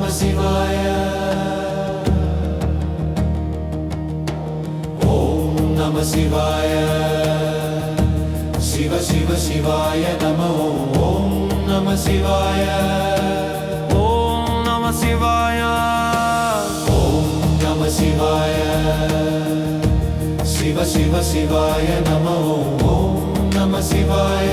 நம சிவாய ஓம் நம சிவாய சிவ சிவ சிவாய நம ஓம் நம சிவாய ஓம் நம சிவாய ஓம் நம சிவாய சிவ சிவ சிவாய நம ஓம் நம சிவாய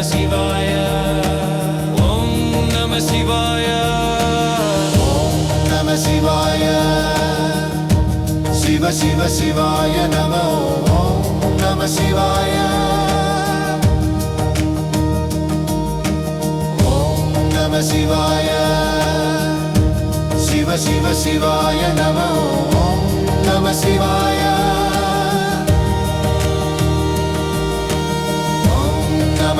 Namah Shivaya. Om Namah Shivaya. Om Namah Shivaya. Shivaya Namo. Om Namah Shivaya. Om Namah Shivaya. Shiva Shiva Shivaya Namo. Om Namah Shivaya. நம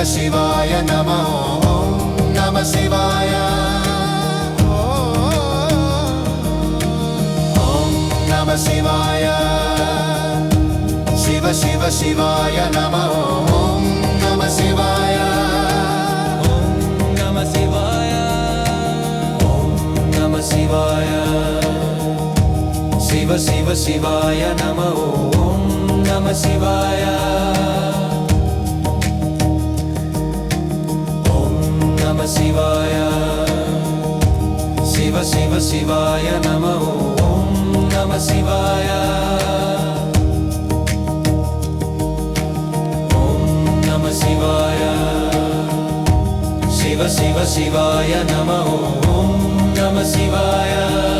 Shiva Shivaya Nama Om Nama Shivaya Om Nama Shivaya Shiva Shiva Shivaya Nama शिवाय। शिव शिव शिवाय नम ॐ नम शिवाय। ॐ नम शिवाय। शिव शिव शिवाय नम ॐ नम शिवाय। ॐ नम शिवाय। शिव शिव शिवाय नम ॐ Namah Shivaya.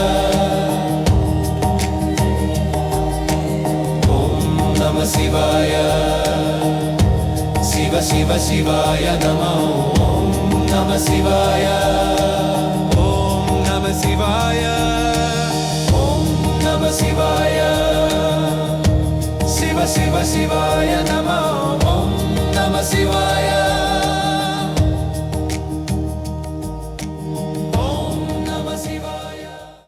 शिवाय शिव शिव शिवाय नमो ॐ नमः शिवाय ॐ नमः शिवाय ॐ नमः शिवाय शिव शिव शिवाय नमो ॐ नमः शिवाय